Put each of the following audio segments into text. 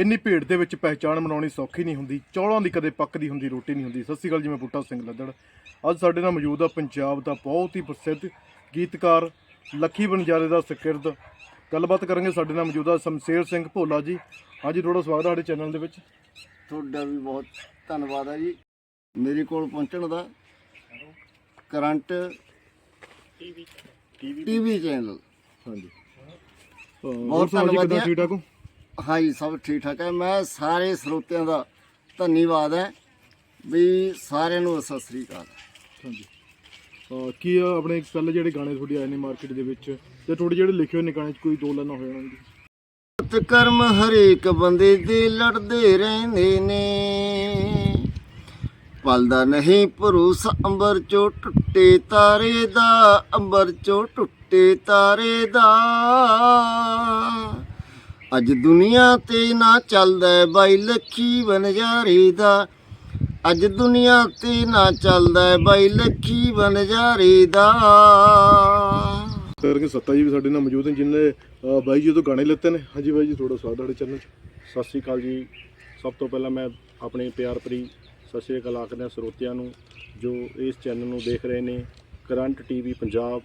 ਇੰਨੀ ਭੀੜ ਦੇ ਵਿੱਚ ਪਹਿਚਾਣ ਬਣਾਉਣੀ ਸੌਖੀ ਨਹੀਂ ਹੁੰਦੀ ਚੌਲਾਂ ਦੀ ਕਦੇ ਪੱਕਦੀ ਹੁੰਦੀ ਰੋਟੀ ਨਹੀਂ ਹੁੰਦੀ। ਸਤਿ ਸ਼੍ਰੀ ਅਕਾਲ ਜੀ ਮੈਂ ਬੂਟਾ ਸਿੰਘ ਲੱਦੜ। ਅੱਜ ਸਾਡੇ ਨਾਲ ਮੌਜੂਦ ਆ ਪੰਜਾਬ ਦਾ ਬਹੁਤ ਹੀ ਪ੍ਰਸਿੱਧ ਗੀਤਕਾਰ ਲੱਖੀ ਬਨਜਾਰੇ ਦਾ ਸਕਿਰਦ ਗੱਲਬਾਤ ਕਰਾਂਗੇ ਸਾਡੇ ਨਾਲ ਮੌਜੂਦ ਆ ਸ਼ਮਸ਼ੇਰ ਸਿੰਘ ਭੋਲਾ ਜੀ। ਹਾਂਜੀ ਥੋੜਾ ਸਵਾਗਤ ਹੈ ਸਾਡੇ ਚੈਨਲ ਦੇ ਵਿੱਚ। ਤੁਹਾਡਾ ਵੀ ਬਹੁਤ ਧੰਨਵਾਦ ਹੈ ਜੀ। ਮੇਰੇ ਕੋਲ ਪਹੁੰਚਣ ਦਾ ਕਰੰਟ ਟੀਵੀ ਚੈਨਲ। ਹਾਂਜੀ। ਬਹੁਤ ਧੰਨਵਾਦ ਧੰਨਵਾਦ ਕਿਦਾਂ ਜੀ। ਠੀਕ ਠਾਕ ਹੋ? ਹਾਂਜੀ ਸਭ ਠੀਕ ਠਾਕ ਹੈ। ਮੈਂ ਸਾਰੇ ਸਰੋਤਿਆਂ ਦਾ ਧੰਨਵਾਦ ਹੈ ਵੀ ਸਾਰਿਆਂ ਨੂੰ ਸਤਿ ਸ੍ਰੀ ਅਕਾਲ। ਹਾਂਜੀ। ਅਹ ਕੀ ਆ ਆਪਣੇ ਪਹਿਲੇ ਜਿਹੜੇ ਗਾਣੇ ਤੁਹਾਡੇ ਆਏ ਨੇ ਮਾਰਕੀਟ ਦੇ ਵਿੱਚ ਤੇ ਥੋੜੇ ਜਿਹੜੇ ਲਿਖੇ ਹੋਏ ਨੇ ਗਾਣੇ 'ਚ ਕੋਈ ਦੋ ਲਾਈਨਾਂ ਹੋ ਜਾਣਗੇ ਪੁੱਤ ਕਰਮ ਹਰੇਕ ਬੰਦੇ ਦੇ ਲੜਦੇ ਰਹਿੰਦੇ ਨੇ। ਪਲਦਾ ਨਹੀਂ ਭਰੋਸਾ ਅੰਬਰ ਚੋਂ ਟੁੱਟੇ ਤਾਰੇ ਦਾ ਅੰਬਰ ਚੋਂ ਟੁੱਟੇ ਤਾਰੇ ਦਾ। ਅੱਜ ਦੁਨੀਆ ਤੇ ਨਾ ਚੱਲਦਾ ਬਾਈ ਲੱਖੀ ਬਨਜਾਰੇ ਦਾ। ਅੱਜ ਦੁਨੀਆ ਤੇ ਨਾ ਚੱਲਦਾ ਬਾਈ ਲੱਖੀ ਬਨਜਾਰੇ ਦਾ। ਕਰਕੇ ਸੱਤਾ ਜੀ ਵੀ ਸਾਡੇ ਨਾਲ ਮੌਜੂਦ ਨੇ, ਜਿਨ੍ਹਾਂ ਨੇ ਬਾਈ ਜੀ ਤੋਂ ਗਾਣੇ ਲਿੱਤੇ ਨੇ। ਹਾਂਜੀ ਬਾਈ ਜੀ ਥੋੜਾ ਸਵਾਗਤ ਹੈ ਚੈਨਲ 'ਚ। ਸਤਿ ਸ਼੍ਰੀ ਅਕਾਲ ਜੀ। ਸਭ ਤੋਂ ਪਹਿਲਾਂ ਮੈਂ ਆਪਣੇ ਪਿਆਰ ਭਰੀ ਸਤਿ ਸ਼੍ਰੀ ਅਕਾਲ ਆਖਦੇ ਸਰੋਤਿਆਂ ਨੂੰ, ਜੋ ਇਸ ਚੈਨਲ ਨੂੰ ਦੇਖ ਰਹੇ ਨੇ ਕਰੰਟ ਟੀਵੀ ਪੰਜਾਬ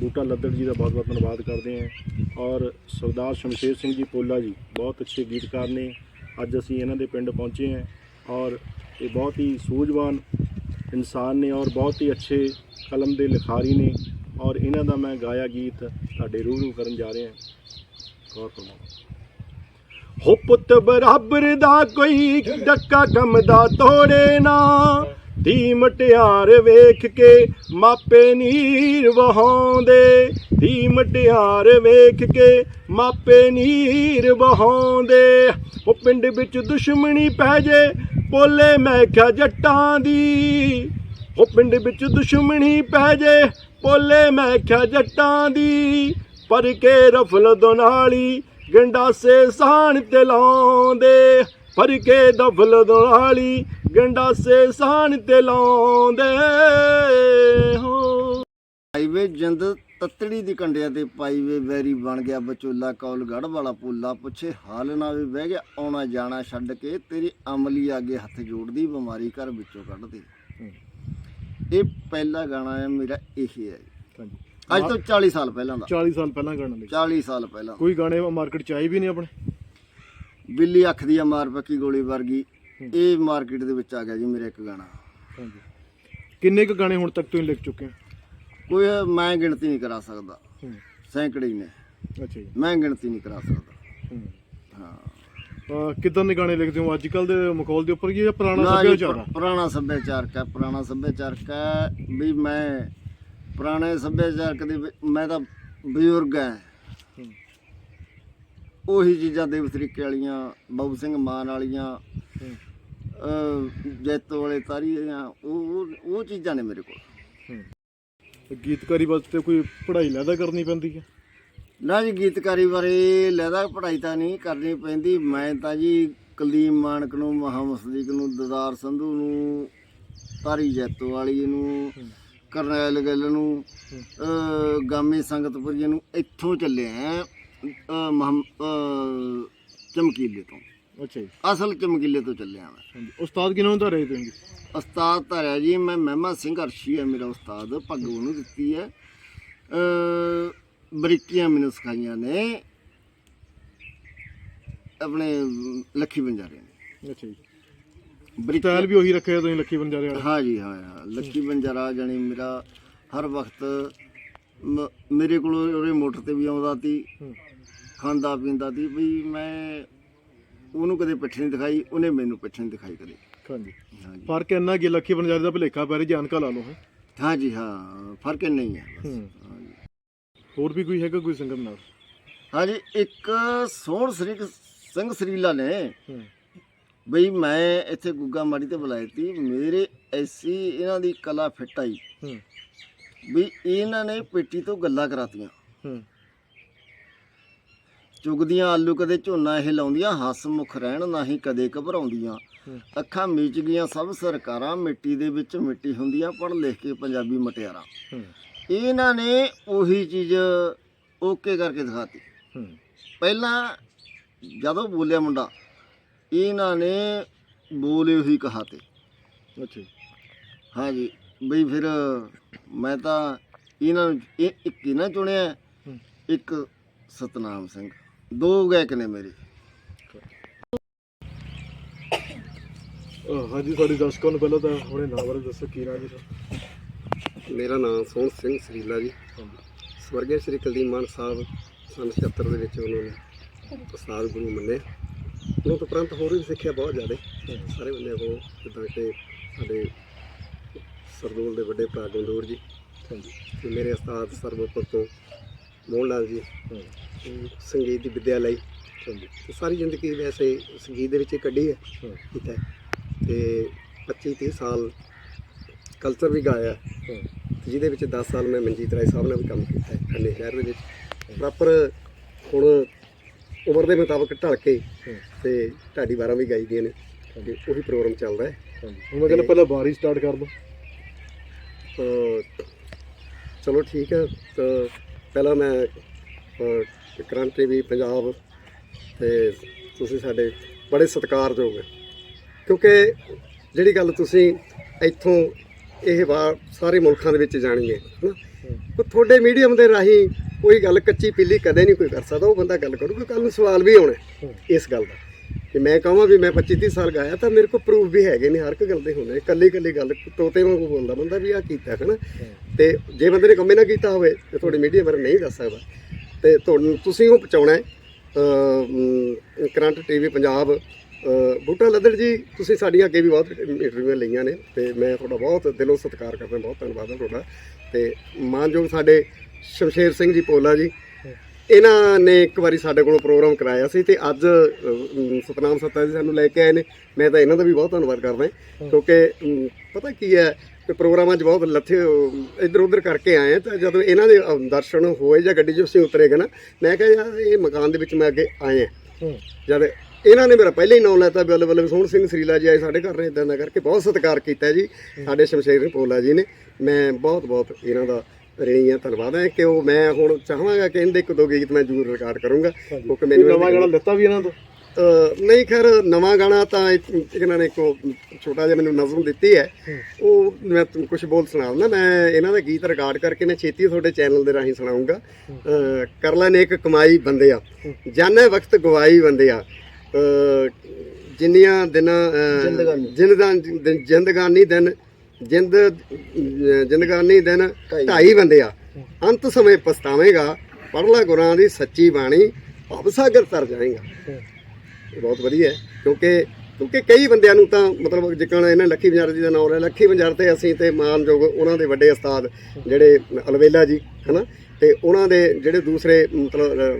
ਬੂਟਾ ਲੱਦੜ ਜੀ ਦਾ ਬਹੁਤ ਬਹੁਤ ਧੰਨਵਾਦ ਕਰਦੇ ਹਾਂ। ਔਰ ਸਰਦਾਰ ਸ਼ਮਸ਼ੇਰ ਸਿੰਘ ਜੀ ਪੋਲਾ ਜੀ, ਬਹੁਤ ਅੱਛੇ ਗੀਤਕਾਰ ਨੇ। ਅੱਜ ਅਸੀਂ ਇਹਨਾਂ ਦੇ ਪਿੰਡ ਪਹੁੰਚੇ ਹਾਂ ਔਰ ਇਹ ਬਹੁਤ ਹੀ ਸੂਝਵਾਨ ਇਨਸਾਨ ਨੇ ਔਰ ਬਹੁਤ ਹੀ ਅੱਛੇ ਕਲਮ ਦੇ ਲਿਖਾਰੀ ਨੇ। ਔਰ ਇਹਨਾਂ ਦਾ ਮੈਂ ਗਾਇਆ ਗੀਤ ਤੁਹਾਡੇ ਰੂਬਰੂ ਕਰਨ ਜਾ ਰਿਹਾ ਹਾਂ। ਗੌਰ ਫਰਮਾਓ ਹੋ ਪੁੱਤ ਬਰਾਬਰ ਦਾ ਕੋਈ ਡੱਕਾ ਕੰਮ ਦਾ ਤੋੜੇ ਨਾ। ਧੀ ਮਟਿਆਰ ਵੇਖ ਕੇ ਮਾਪੇ ਨੀਰ ਵਹਾਉਂਦੇ। ਧੀ ਮਟਿਆਰ ਵੇਖ ਕੇ ਮਾਪੇ ਨੀਰ ਵਹਾਉਂਦੇ। ਉਹ ਪਿੰਡ ਵਿੱਚ ਦੁਸ਼ਮਣੀ ਪੈ ਜੇ, ਬੋਲੇ ਮੈਂ ਕਿਹਾ ਜੱਟਾਂ ਦੀ। ਉਹ ਪਿੰਡ ਵਿੱਚ ਦੁਸ਼ਮਣੀ ਪੈ ਜੇ, ਬੋਲੇ ਮੈਂ ਕਿਹਾ ਜੱਟਾਂ ਦੀ। ਪਰ ਕੇ ਰਫਲ ਦੋਨਾਲੀ, ਗੰਡਾਸੇ ਸਾਣ ਤੇ ਲਾਉਂਦੇ। ਪਰ ਕੇ ਦਫਲ ਦੋਨਾਲੀ ਗੰਡਾਸੇ ਸਾਣ ਤੇ ਲਾਉਂਦੇ ਹੋ। ਹਾਈਵੇ ਜਿੰਦ ਤੱਤੜੀ ਦੀ ਕੰਡਿਆਂ ਤੇ ਪਾਈ ਵੇ ਵੈਰੀ ਬਣ ਗਿਆ ਬਚੋਲਾ ਕੌਲ ਗੜ ਵਾਲਾ ਪੋਲਾ। ਪੁੱਛੇ ਹਾਲ ਨਾ ਵੇ ਬਹਿ ਗਿਆ ਆਉਣਾ ਜਾਣਾ ਛੱਡ ਕੇ ਤੇਰੀ ਅਮਲੀ ਅੱਗੇ ਹੱਥ ਜੋੜਦੀ ਬਿਮਾਰੀ ਘਰ ਵਿੱਚੋਂ ਕੱਢ ਦੇ ਇਹ ਪਹਿਲਾ ਗਾਣਾ ਹੈ ਮੇਰਾ ਇਹ ਹੈ। ਅੱਜ ਤੋਂ 40 ਸਾਲ ਪਹਿਲਾਂ ਦਾ। 40 ਸਾਲ ਪਹਿਲਾਂ ਗਾਣਾ ਲਿਖਿਆ। 40 ਸਾਲ ਪਹਿਲਾਂ। ਕੋਈ ਗਾਣੇ ਮਾਰਕੀਟ 'ਚ ਆਏ ਵੀ ਨਹੀਂ ਆਪਣੇ? ਬਿੱਲੀ ਅੱਖ ਦੀ ਆ ਮਾਰ ਪੱਕੀ ਗੋਲੀ ਵਰਗੀ ਇਹ ਮਾਰਕੀਟ ਦੇ ਵਿੱਚ ਆ ਗਿਆ ਜੀ ਮੇਰਾ ਇੱਕ ਗਾਣਾ। ਹਾਂਜੀ। ਕਿੰਨੇ ਕੁ ਗਾਣੇ ਹੁਣ ਤੱਕ ਤੁਸੀਂ ਲਿਖ ਚੁੱਕੇ ਹੋ? ਕੋਈ ਮੈਂ ਗਿਣਤੀ ਨਹੀਂ ਕਰਾ ਸਕਦਾ। ਹੂੰ। ਸੈਂਕੜੇ ਹੀ ਨੇ। ਅੱਛਾ ਜੀ। ਮੈਂ ਗਿਣਤੀ ਨਹੀਂ ਕਰਾ ਸਕਦਾ। ਹੂੰ। ਹਾਂ। ਅਹ ਕਿੱਦਾਂ ਦੇ ਗਾਣੇ ਲਿਖਦੇ ਹੋ? ਅੱਜ ਕੱਲ ਦੇ ਮਾਹੌਲ ਦੇ ਉੱਪਰ ਕੀ ਜਾਂ ਪੁਰਾਣਾ ਨਾ ਜੀ, ਸੱਭਿਆਚਾਰ ਆ? ਪੁਰਾਣਾ ਸੱਭਿਆਚਾਰਕ ਹੈ ਪੁਰਾਣਾ ਸੱਭਿਆਚਾਰਕ ਹੈ ਵੀ ਮੈਂ ਪੁਰਾਣੇ ਸੱਭਿਆਚਾਰਕ ਦੇ ਵਿੱਚ- ਮੈਂ ਤਾਂ ਬਜ਼ੁਰਗ ਹੂੰ। ਉਹੀ ਚੀਜ਼ਾਂ ਦੇਵ ਤਰੀਕੇ ਵਾਲੀਆਂ ਬਾਬੂ ਸਿੰਘ ਮਾਨ ਵਾਲੀਆਂ ਜੈਤੋ ਵਾਲੇ ਤਾਰੀ ਵਾਲੀਆਂ ਉਹ ਉਹ- ਚੀਜ਼ਾਂ ਨੇ ਮੇਰੇ ਕੋਲ। ਗੀਤਕਾਰੀ ਵਾਸਤੇ ਕੋਈ ਪੜ੍ਹਾਈ ਲੈਦਾ ਕਰਨੀ ਪੈਂਦੀ ਹੈ? ਨਾ ਜੀ ਗੀਤਕਾਰੀ ਬਾਰੇ ਲੈਦਾ ਪੜ੍ਹਾਈ ਤਾਂ ਨਹੀਂ ਕਰਨੀ ਪੈਂਦੀ। ਮੈਂ ਤਾਂ ਜੀ ਕਲੀਮ ਮਾਨਕ ਨੂੰ ਮੁਹੰਮਦ ਸਦੀਕ ਨੂੰ ਦਦਾਰ ਸੰਧੂ ਨੂੰ ਤਾਰੀ ਜੈਤੋ ਵਾਲੀ ਨੂੰ ਕਰਨੈਲ ਗਿੱਲ ਨੂੰ ਗਾਮੀ ਸੰਗਤਪੁਰੀ ਨੂੰ ਇੱਥੋਂ ਚੱਲੇ ਆ। ਅਹ ਮੁਹੰਮ- ਅਹ ਚਮਕੀਲੇ ਤੋਂ। ਅੱਛਾ ਜੀ। ਅਸਲ ਚਮਕੀਲੇ ਤੋਂ ਚੱਲਿਆ ਮੈਂ। ਹਾਂਜੀ। ਉਸਤਾਦ ਕਿਹਨਾਂ ਹੁੰਦਾ ਰਹੇ ਤੁਸੀਂ? ਉਸਤਾਦ ਧਰਿਆ ਜੀ ਮੈਂ ਮਹਿਮਾ ਸਿੰਘ ਅਰਸ਼ੀ ਹੈ ਮੇਰਾ ਉਸਤਾਦ। ਪੱਗ ਉਹਨੂੰ ਦਿੱਤੀ ਹੈ। ਅ ਬਰੀਕੀਆਂ ਮੈਨੂੰ ਸਿਖਾਈਆਂ ਨੇ। ਆਪਣੇ ਲੱਖੀ ਬੰਜਾਰੇ ਨੇ। ਅੱਛਾ ਜੀ। ਬਰੀਕੀ ਸਟਾਈਲ ਵੀ ਉਹੀ ਰੱਖਿਆ ਤੁਸੀਂ ਲੱਖੀ ਬੰਜਾਰੇ ਵਾਲਾ? ਹਾਂ ਜੀ ਹਾਂ ਹਾਂ। ਲੱਖੀ ਬੰਜਾਰਾ ਜਾਣੀ ਮੇਰਾ ਹਰ ਵਕਤ ਮ- ਮੇਰੇ ਕੋਲ ਉਹਦੇ ਮੋਟਰ ਤੇ ਵੀ ਆਉਂਦਾ ਸੀ। ਹੂੰ। ਖਾਂਦਾ ਪੀਂਦਾ ਸੀ ਵੀ ਮੈਂ ਉਹਨੂੰ ਕਦੇ ਪਿੱਠ ਨਹੀਂ ਦਿਖਾਈ ਉਹਨੇ ਮੈਨੂੰ ਪਿੱਠ ਨਹੀਂ ਦਿਖਾਈ ਕਦੇ। ਹਾਂਜੀ। ਹਾਂ ਜੀ ਫ਼ਰਕ ਇੰਨਾ ਕਿ ਲੱਖੀ ਬੰਜਾਰੇ ਦਾ ਭਲੇਖਾ ਪੈ ਰਿਹਾ ਜਾਣਕਾ ਲਾ ਲਓ ਹੈਂ। ਹਾਂ ਜੀ ਹਾਂ ਫ਼ਰਕ ਨਹੀਂ ਹੈ ਬਸ। ਹੂੰ। ਹਾਂ ਜੀ ਹੋਰ ਵੀ ਕੋਈ ਹੈਗਾ ਕੋਈ ਸਿੰਗਰ ਨਾਲ? ਹਾਂਜੀ ਇੱਕ ਸੋਹਣ ਸ੍ਰੀ ਸਿੰਘ ਸਰੀਲਾ ਨੇ। ਹੂੰ। ਬਈ ਮੈਂ ਇੱਥੇ ਗੁੱਗਾ ਮਾੜੀ ਤੇ ਬੁਲਾਈ ਤੀ ਮੇਰੇ ਐਸੀ ਇਹਨਾਂ ਦੀ ਕਲਾ ਫਿੱਟ ਆਈ। ਹੂੰ। ਵੀ ਇਹਨਾਂ ਨੇ ਪੇਟੀ ਤੋਂ ਗੱਲਾਂ ਕਰਾਤੀਆਂ। ਹੂੰ। ਚੁਗਦੀਆਂ ਆਲੂ ਕਦੇ ਝੋਨਾ ਇਹ ਲਾਉਂਦੀਆਂ ਹੱਸ ਮੁਖ ਰਹਿਣ ਨਹੀਂ ਕਦੇ ਘਬਰਾਉਂਦੀਆਂ। ਅੱਖਾਂ ਮੀਚ ਗਈਆਂ ਸਭ ਸਰਕਾਰਾਂ ਮਿੱਟੀ ਦੇ ਵਿੱਚ ਮਿੱਟੀ ਹੁੰਦੀਆਂ ਪੜ੍ਹ ਲਿਖ ਕੇ ਪੰਜਾਬੀ ਮਟਿਆਰਾਂ। ਇਹਨਾਂ ਨੇ ਉਹੀ ਚੀਜ਼ ਓਕੇ ਕਰਕੇ ਦਿਖਾਤੀ। ਪਹਿਲਾਂ ਜਦੋਂ ਬੋਲਿਆ ਮੁੰਡਾ ਇਹਨਾਂ ਨੇ ਬੋਲੇ ਉਹੀ ਕਹਾ ਤੇ ਅੱਛਾ ਹਾਂਜੀ ਬਈ ਫਿਰ ਮੈਂ ਤਾਂ ਇਹਨਾਂ ਨੂੰ ਇੱਕ ਇਹਨਾਂ ਚੁਣਿਆ। ਇੱਕ ਸਤਨਾਮ ਸਿੰਘ। ਦੋ ਗਾਇਕ ਨੇ ਮੇਰੇ। ਅਹ ਹਾਂਜੀ ਸਾਡੇ ਦਰਸ਼ਕਾਂ ਨੂੰ ਪਹਿਲਾਂ ਤਾਂ ਆਪਣੇ ਨਾਮ ਬਾਰੇ ਦੱਸੋ ਕੀ ਨਾਮ ਜੀ ਮੇਰਾ ਨਾਮ ਸੋਹਣ ਸਿੰਘ ਸਰੀਲਾ ਜੀ। ਸਵਰਗੀ ਸ੍ਰੀ ਕੁਲਦੀਪ ਮਾਨ ਸਾਹਿਬ ਸੰਨ 76 ਦੇ ਵਿੱਚ ਉਹਨਾਂ ਨੇ ਉਸਤਾਦ ਗੁਰੂ ਮੰਨੇ ਉਹਨਾਂ ਤੋਂ ਉਪਰੰਤ ਹੋਰ ਵੀ ਸਿੱਖਿਆ ਬਹੁਤ ਜ਼ਿਆਦਾ। ਸਾਰੇ ਬੰਦੇ ਕੋਲ ਜਿੱਦਾਂ ਕਿ ਸਾਡੇ ਸਰਦੂਲ ਦੇ ਵੱਡੇ ਭਰਾ ਗੰਦੂਰ ਜੀ। ਹਾਂਜੀ। ਤੇ ਮੇਰੇ ਉਸਤਾਦ ਸਰਵੋਪਰ ਤੋਂ ਮੋਹਨ ਲਾਲ ਜੀ। ਸੰਗੀਤ ਦੀ ਵਿਦਿਆ ਲਈ। ਤੇ ਸਾਰੀ ਜ਼ਿੰਦਗੀ ਵੈਸੇ ਸੰਗੀਤ ਦੇ ਵਿੱਚ ਹੀ ਕੱਢੀ ਹੈ। ਕੀਤਾ। ਤੇ 25 30 ਸਾਲ ਕਲਚਰ ਵੀ ਗਾਇਆ ਜਿਹਦੇ ਵਿੱਚ 10 ਸਾਲ ਮੈਂ ਮਨਜੀਤ ਰਾਏ ਸਾਹਿਬ ਨਾਲ ਵੀ ਕੰਮ ਕੀਤਾ ਹੈ। ਖੰਨੇ ਸ਼ਹਿਰ ਦੇ ਵਿੱਚ। ਪ੍ਰੋਪਰ ਹੁਣ ਉਮਰ ਦੇ ਮੁਤਾਬਕ ਢਲ ਕੇ ਤੇ ਢਾਡੀ ਵਾਰਾਂ ਵੀ ਗਾਈ ਦੀਆਂ ਨੇ। ਤੇ ਉਹੀ ਪ੍ਰੋਗਰਾਮ ਚੱਲਦਾ ਹੈ। ਹੁਣ ਮੈਂ ਕਹਿੰਦਾ ਪਹਿਲਾਂ ਬਾਰੀ ਸਟਾਰਟ ਕਰ ਦੋ ਚਲੋ ਠੀਕ ਹੈ। ਤਾਂ ਪਹਿਲਾਂ ਮੈਂ ਕਰੰਟ ਟੀਵੀ ਪੰਜਾਬ ਤੇ ਤੁਸੀਂ ਸਾਡੇ ਬੜੇ ਸਤਿਕਾਰਯੋਗ ਹੈ। ਕਿਉਂਕਿ ਜਿਹੜੀ ਗੱਲ ਤੁਸੀਂ ਇੱਥੋਂ ਇਹ ਵਾਰ ਸਾਰੇ ਮੁਲਕਾਂ ਦੇ ਵਿੱਚ ਜਾਣੀ ਹੈ, ਹਨਾ? ਉਹ ਤੁਹਾਡੇ ਮੀਡੀਅਮ ਦੇ ਰਾਹੀਂ ਕੋਈ ਗੱਲ ਕੱਚੀ ਪੀਲੀ ਕਦੇ ਨਹੀਂ ਕੋਈ ਕਰ ਸਕਦਾ, ਉਹ ਬੰਦਾ ਗੱਲ ਕਰੂਗਾ ਕੱਲ ਨੂੰ ਸਵਾਲ ਵੀ ਆਉਣਾ ਇਸ ਗੱਲ ਦਾ। ਕਿ ਮੈਂ ਕਹਾਂ ਵੀ ਮੈਂ 25 30 ਸਾਲ ਗਾਇਆ ਤਾਂ ਮੇਰੇ ਕੋਲ ਪ੍ਰੂਫ ਵੀ ਹੈਗੇ ਨੇ, ਹਰ ਇੱਕ ਗੱਲ ਦੇ ਹੁੰਦੇ ਇਕੱਲੀ ਇਕੱਲੀ ਗੱਲ, ਤੋਤੇ ਵਾਂਗੂ ਬੋਲਦਾ ਬੰਦਾ ਵੀ ਆ ਕੀਤਾ ਹੈ ਨਾ ਤੇ ਜੇ ਬੰਦੇ ਨੇ ਕੰਮੇ ਨਾ ਕੀਤਾ ਹੋਵੇ ਤੇ ਤੁਹਾਡੀ ਮੀਡੀਆ ਬਾਰੇ ਨਹੀਂ ਦੱਸ ਸਕਦਾ। ਤੇ ਤੁਹਾਨੂੰ ਤੁਸੀਂ ਉਹ ਪਹੁੰਚਾਉਣਾ ਹੈ ਕਰੰਟ ਟੀਵੀ ਪੰਜਾਬ ਬੂਟਾ ਲੱਦੜ ਜੀ, ਤੁਸੀਂ ਸਾਡੀਆਂ ਅੱਗੇ ਵੀ ਬਹੁਤ ਇੰਟਰਵਿਊਆਂ ਲਈਆਂ ਨੇ ਤੇ ਮੈਂ ਤੁਹਾਡਾ ਬਹੁਤ ਦਿਲੋਂ ਸਤਿਕਾਰ ਕਰਦਾ, ਬਹੁਤ ਧੰਨਵਾਦ ਹੈ ਤੁਹਾਡਾ। ਤੇ ਮਾਨਯੋਗ ਸਾਡੇ ਸ਼ਮਸ਼ੇਰ ਸਿੰਘ ਜੀ ਪੋਲਾ ਜੀ ਇਹਨਾਂ ਨੇ ਇੱਕ ਵਾਰੀ ਸਾਡੇ ਕੋਲੋਂ ਪ੍ਰੋਗਰਾਮ ਕਰਾਇਆ ਸੀ ਤੇ ਅੱਜ ਸਤਨਾਮ ਸੱਤਾ ਜੀ ਸਾਨੂੰ ਲੈ ਕੇ ਆਏ ਨੇ। ਮੈਂ ਤਾਂ ਇਹਨਾਂ ਦਾ ਵੀ ਬਹੁਤ ਧੰਨਵਾਦ ਕਰਦਾ ਕਿਉਂਕਿ ਅਮ, ਪਤਾ ਕੀ ਹੈ ਕਿ ਪ੍ਰੋਗਰਾਮਾਂ 'ਚ ਬਹੁਤ ਲੱਥੇ ਇੱਧਰ ਉੱਧਰ ਕਰਕੇ ਆਏ ਹਾਂ ਤਾਂ ਜਦੋਂ ਇਹਨਾਂ ਦੇ ਦਰਸ਼ਨ ਹੋਏ ਜਾਂ ਗੱਡੀ 'ਚ ਅਸੀਂ ਉਤਰੇਗਾ ਨਾ ਮੈਂ ਕਿਹਾ ਯਾਰ ਇਹ ਮਕਾਨ ਦੇ ਵਿੱਚ ਮੈਂ ਅੱਗੇ ਆਏ ਹਾਂ। ਹੂੰ। ਜਦ ਇਹਨਾਂ ਨੇ ਮੇਰਾ ਪਹਿਲੇ ਹੀ ਨਾਮ ਲੈਤਾ ਬੱਲੇ ਬੱਲੇ ਸੋਹਣ ਸਿੰਘ ਸਰੀਲਾ ਜੀ ਆਏ ਸਾਡੇ ਘਰ ਨੇ ਇਦਾਂ ਦਾ ਕਰਕੇ ਬਹੁਤ ਸਤਿਕਾਰ ਕੀਤਾ ਜੀ ਸਾਡੇ ਸ਼ਮਸ਼ੇਰ ਪੋਲਾ ਜੀ ਨੇ। ਮੈਂ ਬਹੁਤ ਬਹੁਤ ਇਹਨਾਂ ਦਾ ਰਣੀ ਆ ਧੰਨਵਾਦ ਹੈ ਕਿ ਉਹ ਮੈਂ ਹੁਣ ਚਾਹਾਂਗਾ ਕਿ ਇਹਦੇ ਇੱਕ ਦੋ ਗੀਤ ਮੈਂ ਜ਼ਰੂਰ ਰਿਕਾਰਡ ਕਰੂੰਗਾ। ਕਿਉਂਕਿ ਮੈਨੂੰ ਨਵਾਂ ਗਾਣਾ ਲੱਤਾ ਵੀ ਇਹਨਾਂ ਤੋਂ? ਨਹੀਂ ਖੈਰ ਨਵਾਂ ਗਾਣਾ ਤਾਂ ਇਹਨਾਂ ਨੇ ਇੱਕ ਛੋਟਾ ਜਿਹਾ ਮੈਨੂੰ ਨਜ਼ਮ ਦਿੱਤੀ ਹੈ। ਉਹ ਮੈਂ ਕੁਝ ਬੋਲ ਸੁਣਾ ਦਿੰਦਾ ਮੈਂ ਇਹਨਾਂ ਦਾ ਗੀਤ ਰਿਕਾਰਡ ਕਰਕੇ ਮੈਂ ਛੇਤੀ ਤੁਹਾਡੇ ਚੈਨਲ ਦੇ ਰਾਹੀਂ ਸੁਣਾਉਂਗਾ। ਕਰ ਲੈ ਨੇਕ ਕਮਾਈ ਬੰਦਿਆ ਜਾਣੇ ਵਕਤ ਗਵਾਈ ਬੰਦਿਆ ਅਹ ਜਿੰਨੀਆਂ ਦਿਨਾਂ ਜ਼ਿੰਦਗਾਨੀ ਦਿਨ ਜਿੰਦ ਜ਼ਿੰਦਗਾਨੀ ਦਿਨ ਢਾਈ। ਢਾਈ ਬੰਦਿਆ ਅੰਤ ਸਮੇਂ ਪਛਤਾਵੇਂਗਾ ਪੜ ਲੈ ਗੁਰਾਂ ਦੀ ਸੱਚੀ ਬਾਣੀ ਭਵ ਸਾਗਰ ਤਰ ਜਾਏਗਾ। ਇਹ ਬਹੁਤ ਵਧੀਆ ਹੈ ਕਿਉਂਕਿ ਕਿਉਂਕਿ ਕਈ ਬੰਦਿਆਂ ਨੂੰ ਤਾਂ ਮਤਲਬ ਜਿੱਕਣ ਇਹਨਾਂ ਲੱਖੀ ਬਜ਼ਾਰ ਜੀ ਦਾ ਨਾਮ ਲਿਆ ਲੱਖੀ ਬਜ਼ਾਰ ਤੇ ਅਸੀਂ ਤੇ ਮਾਨਯੋਗ ਉਹਨਾਂ ਦੇ ਵੱਡੇ ਉਸਤਾਦ ਜਿਹੜੇ ਅਲਵੇਲਾ ਜੀ ਹਨਾ? ਤੇ ਉਹਨਾਂ ਦੇ ਜਿਹੜੇ ਦੂਸਰੇ ਮਤਲਬ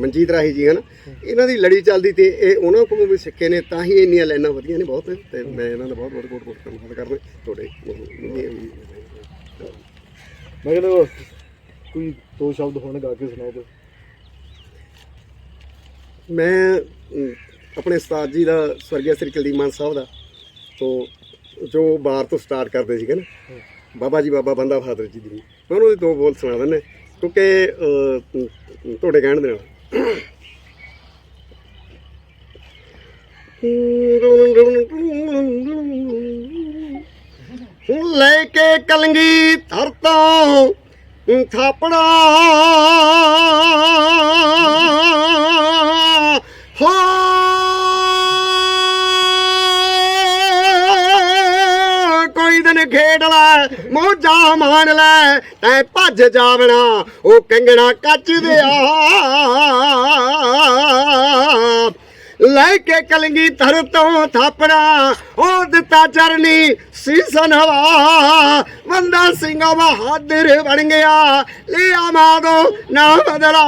ਮਨਜੀਤ ਰਾਹੀ ਜੀ ਹਨ ਇਹਨਾਂ ਦੀ ਲੜੀ ਚੱਲਦੀ ਤੇ ਇਹ ਉਹਨਾਂ ਕੋਲੋਂ ਵੀ ਸਿੱਖੇ ਨੇ ਤਾਂ ਹੀ ਇੰਨੀਆਂ ਲਾਈਨਾਂ ਵਧੀਆ ਨੇ ਬਹੁਤ ਤੇ ਮੈਂ ਇਹਨਾਂ ਦਾ ਬਹੁਤ ਬਹੁਤ ਬਹੁਤ ਬਹੁਤ ਧੰਨਵਾਦ ਕਰਦਾ ਤੁਹਾਡੇ ਮੈਂ ਕਹਿੰਦਾ ਕੋਈ ਦੋ ਸ਼ਬਦ ਹੁਣ ਗਾ ਕੇ ਸੁਣਾਓ ਕੋਈ। ਮੈਂ ਆਪਣੇ ਉਸਤਾਦ ਜੀ ਦਾ ਸਵਰਗੀ ਸ੍ਰੀ ਕੁਲਦੀਪ ਮਾਨ ਸਾਹਿਬ ਦਾ ਤੋਂ ਜੋ ਬਾਰ ਤੋਂ ਸਟਾਰਟ ਕਰਦੇ ਸੀਗੇ ਨਾ ਬਾਬਾ ਜੀ ਬਾਬਾ ਬੰਦਾ ਬਹਾਦਰ ਜੀ ਦੀ। ਮੈਂ ਉਹਨਾਂ ਦੇ ਦੋ ਬੋਲ ਸੁਣਾ ਦਿੰਦੇ ਕਿਉਂਕਿ ਤੁਹਾਡੇ ਕਹਿਣ ਦੇ ਨਾਲ। ਲੈ ਕੇ ਕਲੰਗੀ ਧਰ ਥਾਪੜਾ। ਹੋ ਮੋਜਾ ਮਾਣ ਲੈ ਤੈ ਭੱਜ ਜਾਵਣਾ ਉਹ ਕੰਗਣਾ ਕੱਚ ਦੇ ਆ। ਲੈ ਕੇ ਕਲੰਗੀ ਧਰ ਤੋਂ ਥਾਪੜਾ, ਉਹ ਦਿੱਤਾ ਚਰਨੀ, ਸੀਸਨ ਹਵਾ। ਬੰਦਾ ਸਿੰਘ ਬਹਾਦਰ ਬਣ ਗਿਆ, ਲਿਆ ਮਾਦੋ ਨਾ ਬਦਲਾ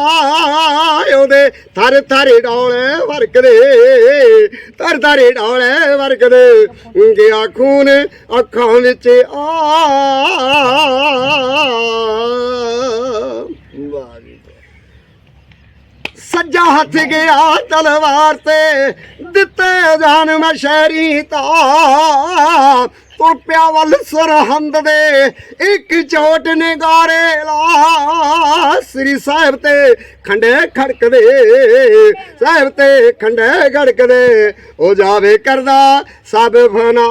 ਉਹਦੇ। ਥਰ ਥਰ ਡੋਲੇ ਵਰਕਦੇ, ਥਰ ਥਰ ਡੋਲੇ ਵਰਕਦੇ। ਗਿਆ ਖੂਨ ਅੱਖਾਂ ਵਿੱਚ ਆ। ਸੱਜਾ ਹੱਥ ਗਿਆ ਤਲਵਾਰ ਤੇ। ਦਿੱਤੇ ਜਾਨ ਮੈਂ ਸ਼ਹਿਰੀ ਤਾਂ। ਤੁਰ ਪਿਆ ਵੱਲ ਸਰਹੰਦ ਦੇ। ਇੱਕ ਚੋਟ ਨਿਗਾਰੇ ਲਾ। ਸ੍ਰੀ ਸਾਹਿਬ ਤੇ ਖੰਡੇ ਖੜਕਦੇ। ਸਾਹਿਬ ਤੇ ਖੰਡੇ ਖੜਕਦੇ ਉਹ ਜਾਵੇ ਕਰਦਾ ਸਭ ਫਨਾ।